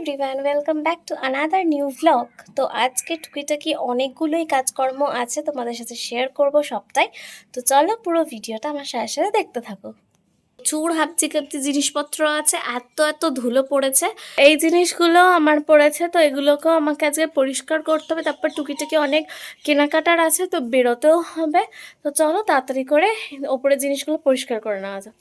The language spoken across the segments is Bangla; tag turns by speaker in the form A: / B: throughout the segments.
A: Everyone welcome back to another new vlog তো আজকে টুকিটাকি অনেকগুলোই কাজকর্ম আছে তোমাদের সাথে শেয়ার করব সবটাই। তো চলো পুরো ভিডিওটা আমার সাথে সাথে দেখতে থাকো। চুর হাপচি কাপচি জিনিসপত্র আছে, এত এত ধুলো পড়েছে। এই জিনিসগুলো আমার পড়েছে, তো এগুলোকেও আমাকে আজকে পরিষ্কার করতে হবে। তারপর টুকিটাকি অনেক কেনাকাটার আছে, তো বেরোতেও হবে। তো চলো তাড়াতাড়ি করে ওপরের জিনিসগুলো পরিষ্কার করে নেওয়া যাক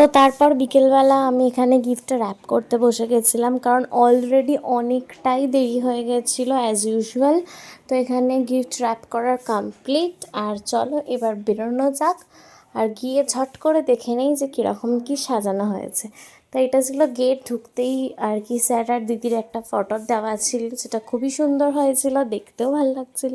A: তো তারপর বিকেলবেলা আমি এখানে গিফটটা র্যাপ করতে বসে গেছিলাম, কারণ অলরেডি অনেকটাই দেরি হয়ে গেছিল অ্যাজ ইউজুয়াল তো এখানে গিফট র্যাপ করার কমপ্লিট আর চলো এবার বেরোনো যাক, আর গিয়ে ঝট করে দেখে নেই যে কীরকম কি সাজানো হয়েছে। তো এটা ছিল গেট ঢুকতেই আর কি স্যার আর দিদির একটা ফটো দেওয়া ছিল, সেটা খুবই সুন্দর হয়েছিল, দেখতেও ভালো লাগছিল।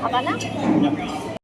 A: খাবা না?